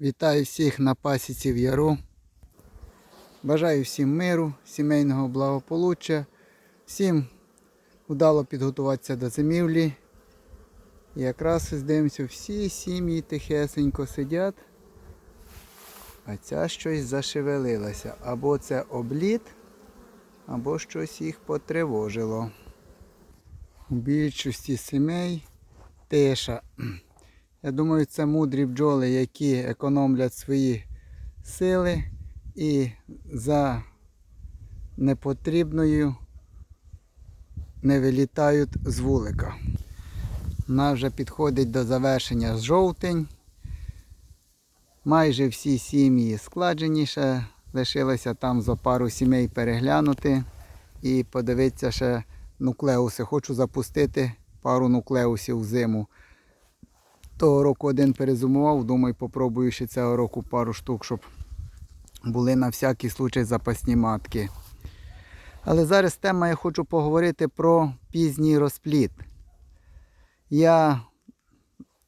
Вітаю всіх на пасіці в Яру. Бажаю всім миру, сімейного благополуччя, всім вдало підготуватися до зимівлі. І якраз ось всі сім'ї тихесенько сидять, а ця щось зашевелилася. Або це обліт, або щось їх потривожило. У більшості сімей тиша. Я думаю, це мудрі бджоли, які економлять свої сили і за непотрібною не вилітають з вулика. Вона вже підходить до завершення жовтень. Майже всі сім'ї складжені ще лишилося там за пару сімей переглянути і подивитися ще нуклеуси. Хочу запустити пару нуклеусів в зиму. Того року один перезумував, думаю, попробую ще цього року пару штук, щоб були на всякий случай запасні матки. Але зараз тема я хочу поговорити про пізній розпліт. Я,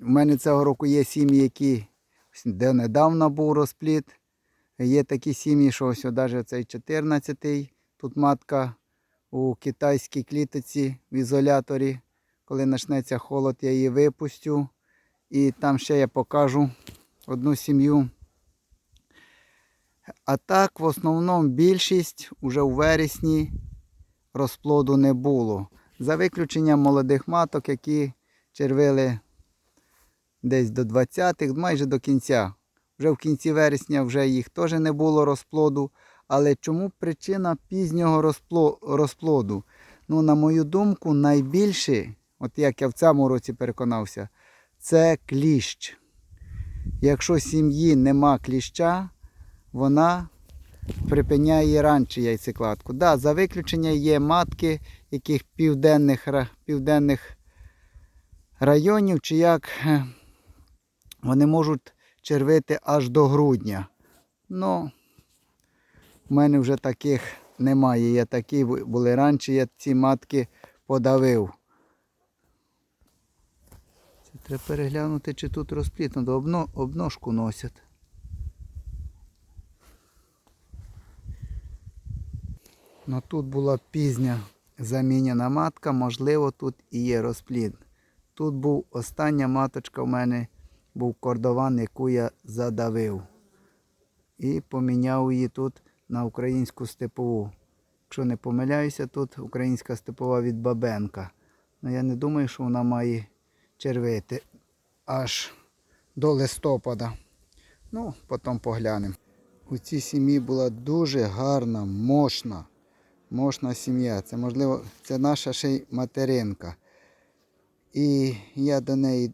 У мене цього року є сім'ї, які де недавно був розпліт. Є такі сім'ї, що ось навіть цей 14-й. Тут матка у китайській клітиці в ізоляторі. Коли почнеться холод, я її випустю. І там ще я покажу одну сім'ю. А так, в основному більшість уже у вересні розплоду не було. За виключенням молодих маток, які червили десь до 20-х, майже до кінця. Вже в кінці вересня вже їх теж не було розплоду. Але чому причина пізнього розплоду? Ну, на мою думку, найбільше, от як я в цьому році переконався, це кліщ. Якщо сім'ї нема кліща, вона припиняє раніше яйцекладку. Да, за виключення є матки, яких південних південних районів, чи як вони можуть червити аж до грудня. Ну, в мене вже таких немає. Я такі були раніше, я ці матки подавив. Треба переглянути, чи тут розпліт. Надо обно, обножку носять. Ну тут була пізня замінена матка, можливо, тут і є розплід. Тут був остання маточка в мене, був кордован, яку я задавив. І поміняв її тут на українську степову. Якщо не помиляюся, тут українська степова від Бабенка. Ну я не думаю, що вона має червити аж до листопада. Ну, потім поглянемо. У цій сім'ї була дуже гарна, мощна, мощна сім'я. Це, можливо, це наша ще й материнка. І я до неї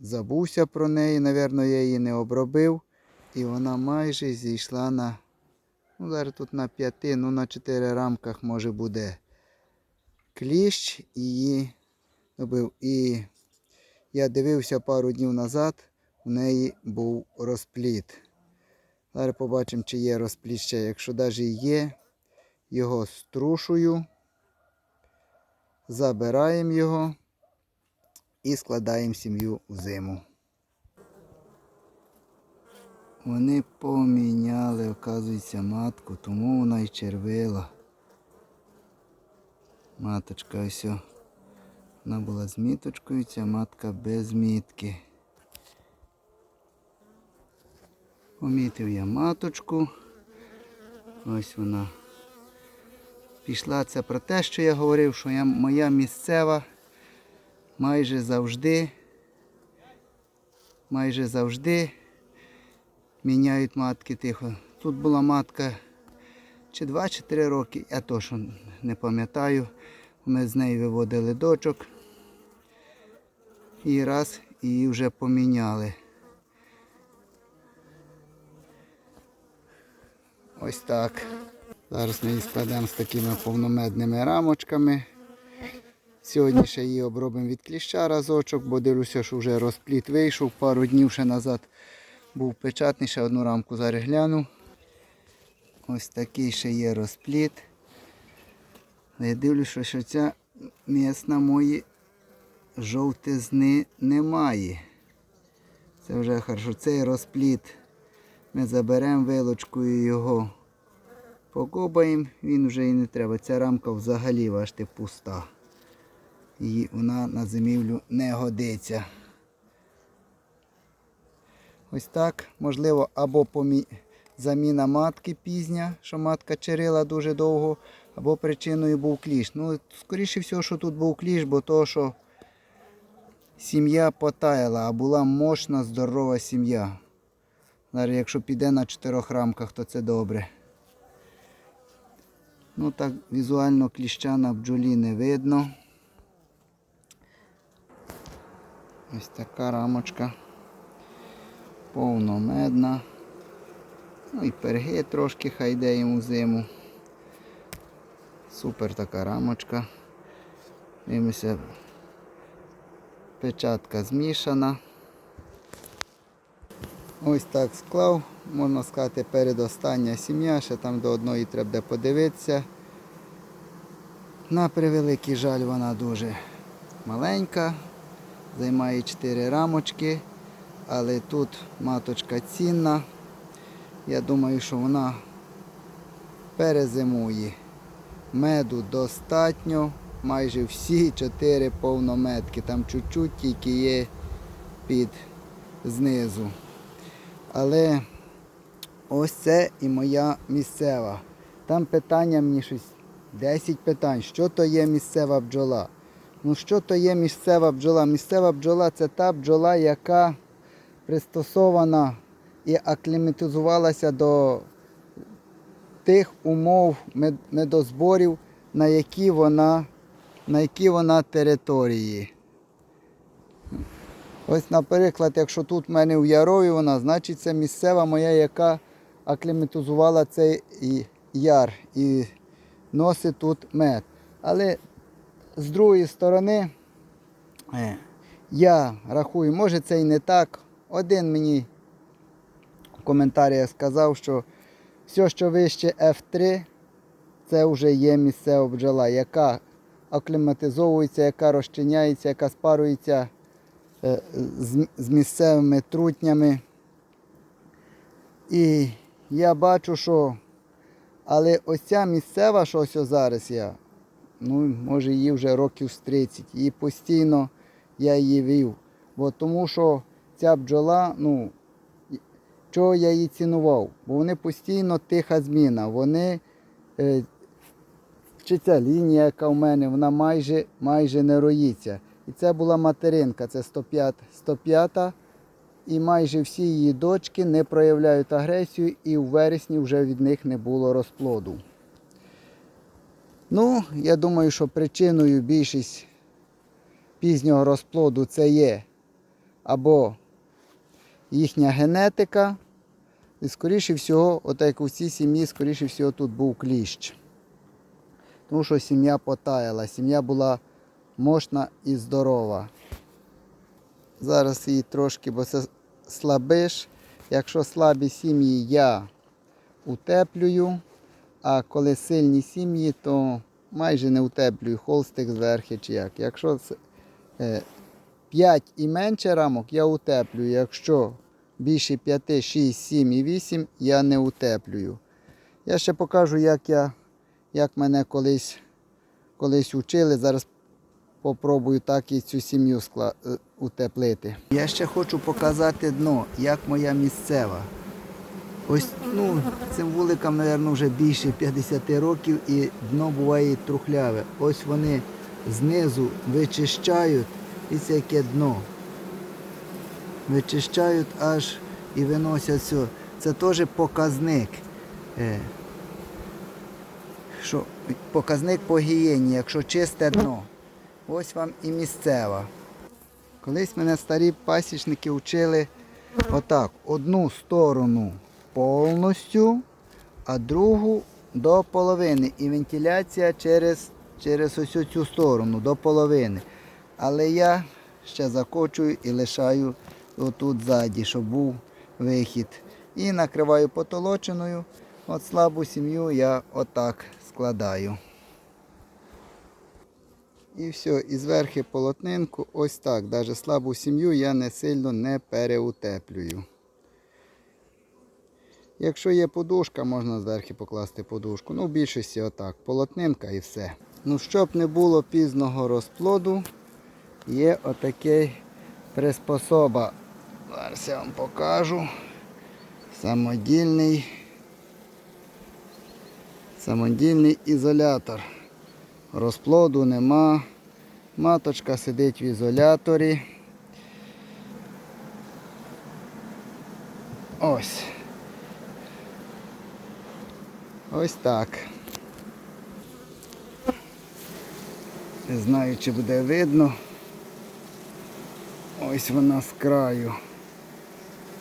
забувся про неї, напевно, я її не обробив. І вона майже зійшла на, ну зараз тут на п'яти, ну на чотири рамках може буде кліщ її добив. І я дивився пару днів назад, у неї був розпліт. Зараз побачимо, чи є розпліт ще. Якщо навіть є, його струшую, забираємо його і складаємо сім'ю в зиму. Вони поміняли, оказується, матку, тому вона й червила. Маточка ось. Вона була з міточкою, ця матка без мітки. Помітив я маточку. Ось вона. Пішла це про те, що я говорив, що я, моя місцева майже завжди, майже завжди міняють матки тихо. Тут була матка чи 2 чи 3 роки, я точно не пам'ятаю. Ми з нею виводили дочок. І раз її вже поміняли. Ось так. Зараз ми її складемо з такими повномедними рамочками. Сьогодні ще її обробимо від кліща разочок, бо дивлюся, що вже розпліт вийшов. Пару днів ще назад був печатний, ще одну рамку зараз гляну. Ось такий ще є розпліт. Я дивлюся, що ця м'ясна мої жовтизни немає. Це вже хорошо. Цей розпліт Ми заберемо вилочкою його, покобаємо, він вже і не треба. Ця рамка взагалі бачите, пуста. І вона на зимівлю не годиться. Ось так, можливо, або помі... заміна матки пізня, що матка черила дуже довго, або причиною був кліш. Ну, скоріше всього, що тут був кліш, бо то, що сім'я потаяла, а була мощна, здорова сім'я. Зараз, якщо піде на чотирьох рамках, то це добре. Ну так, візуально кліща на бджолі не видно. Ось така рамочка. Повномедна. Ну і перги трошки хай йде йому зиму. Супер така рамочка. Дивимося. Печатка змішана. Ось так склав, можна сказати, передостання сім'я, ще там до одної треба подивитися. На превеликий жаль, вона дуже маленька, займає 4 рамочки, але тут маточка цінна. Я думаю, що вона перезимує. Меду достатньо, майже всі 4 повнометки. Там чуть-чуть тільки є під знизу. Але ось це і моя місцева. Там питання мені щось 10 питань. Що то є місцева бджола? Ну що то є місцева бджола? Місцева бджола це та бджола, яка пристосована і акліматизувалася до тих умов медозборів, на які вона, на які вона території. Ось, наприклад, якщо тут в мене в Ярові вона, значить це місцева моя, яка акліматизувала цей яр і носить тут мед. Але з другої сторони, е, я рахую, може це і не так. Один мені в коментарях сказав, що все, що вище F3, це вже є місцева бджола, яка акліматизовується, яка розчиняється, яка спарується е, з, місцевими трутнями. І я бачу, що але ось ця місцева, що ось зараз я, ну, може її вже років з 30, і постійно я її вів. Бо тому що ця бджола, ну, чого я її цінував? Бо вони постійно тиха зміна. Вони, е, чи ця лінія, яка в мене, вона майже, майже не роїться. І це була материнка, це 105, 105 і майже всі її дочки не проявляють агресію, і в вересні вже від них не було розплоду. Ну, я думаю, що причиною більшість пізнього розплоду це є або їхня генетика, і скоріше всього, от як у цій сім'ї, скоріше всього, тут був кліщ. Тому що сім'я потаяла, сім'я була мощна і здорова. Зараз її трошки, бо це слабиш. Якщо слабі сім'ї, я утеплюю, а коли сильні сім'ї, то майже не утеплюю холстик зверху чи як. Якщо 5 і менше рамок, я утеплюю. Якщо більше 5, 6, 7 і 8, я не утеплюю. Я ще покажу, як я, як мене колись, колись учили. Зараз попробую так і цю сім'ю скла... е, утеплити. Я ще хочу показати дно, як моя місцева. Ось ну, цим вуликам, мабуть, вже більше 50 років і дно буває трухляве. Ось вони знизу вичищають і це яке дно. Вичищають аж і виносять все. Це теж показник. Що показник по гігієні, якщо чисте дно. Ось вам і місцева. Колись мене старі пасічники вчили отак, одну сторону повністю, а другу до половини. І вентиляція через, через ось цю сторону, до половини. Але я ще закочую і лишаю отут ззаді, щоб був вихід. І накриваю потолоченою. От слабу сім'ю я отак складаю. І все, і зверху полотнинку ось так. Навіть слабу сім'ю я не сильно не переутеплюю. Якщо є подушка, можна зверху покласти подушку. Ну, в більшості отак, полотнинка і все. Ну, щоб не було пізного розплоду, є отакий приспособа. Зараз я вам покажу. Самодільний. Самодільний ізолятор. Розплоду нема. Маточка сидить в ізоляторі. Ось. Ось так. Не знаю, чи буде видно. Ось вона з краю.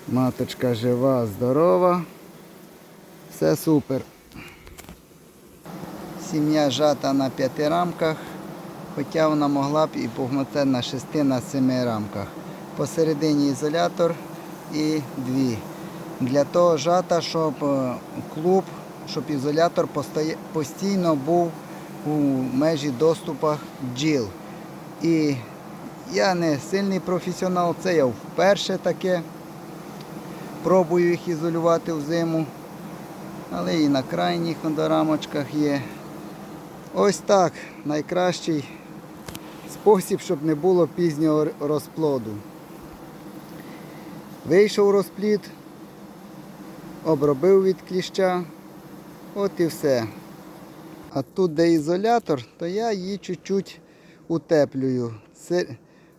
Маточка жива, здорова. Все супер. Сім'я жата на п'яти рамках, хоча вона могла б і погнути на шести на семи рамках. Посередині ізолятор і дві. Для того жата, щоб е, клуб, щоб ізолятор постійно був у межі доступах бджіл. І я не сильний професіонал, це я вперше таке. Пробую їх ізолювати взиму. Але і на крайніх рамочках є. Ось так найкращий спосіб, щоб не було пізнього розплоду. Вийшов розплід, обробив від кліща, от і все. А тут, де ізолятор, то я її чуть-чуть утеплюю.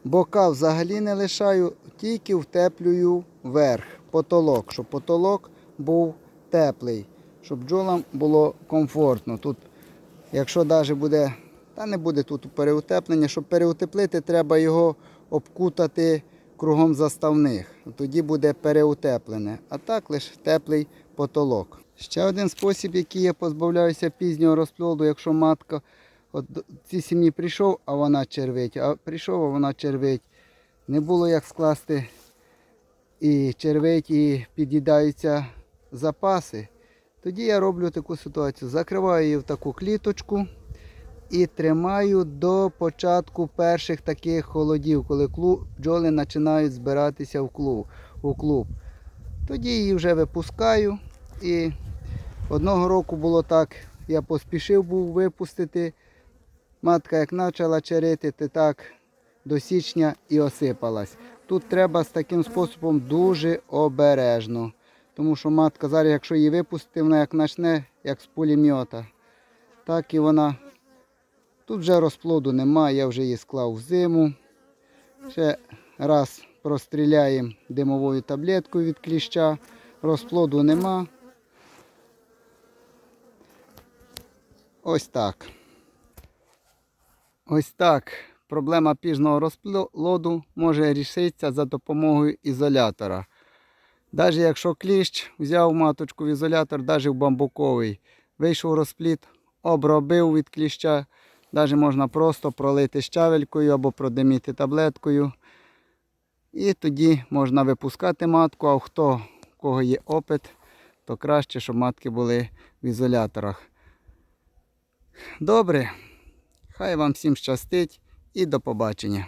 Бока взагалі не лишаю, тільки втеплюю верх, потолок, щоб потолок був теплий, щоб бджолам було комфортно. Тут, якщо навіть буде, та не буде тут переутеплення, щоб переутеплити, треба його обкутати кругом заставних. Тоді буде переутеплене. А так лише теплий потолок. Ще один спосіб, який я позбавляюся пізнього розплоду, якщо матка от цій сім'ї прийшов, а вона червить, а прийшов, а вона червить. Не було як скласти і червить, і під'їдаються запаси. Тоді я роблю таку ситуацію. Закриваю її в таку кліточку і тримаю до початку перших таких холодів, коли клуб, бджоли починають збиратися в клуб, у клуб. Тоді її вже випускаю. І одного року було так, я поспішив був випустити. Матка як почала черетити, так до січня і осипалась. Тут треба з таким способом дуже обережно. Тому що матка зараз, якщо її випустити, вона як почне, як з пулемета, так і вона. Тут вже розплоду немає, я вже її склав в зиму. Ще раз простріляємо димовою таблеткою від кліща. Розплоду нема. Ось так. Ось так. Проблема піжного розплоду може рішитися за допомогою ізолятора. Навіть якщо кліщ взяв маточку в ізолятор, навіть в бамбуковий, вийшов розплід, обробив від кліща, навіть можна просто пролити щавелькою або продиміти таблеткою. І тоді можна випускати матку, а хто, у кого є опит, то краще, щоб матки були в ізоляторах. Добре, хай вам всім щастить і до побачення.